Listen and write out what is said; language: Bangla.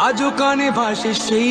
আজও কানে ভাসে সেই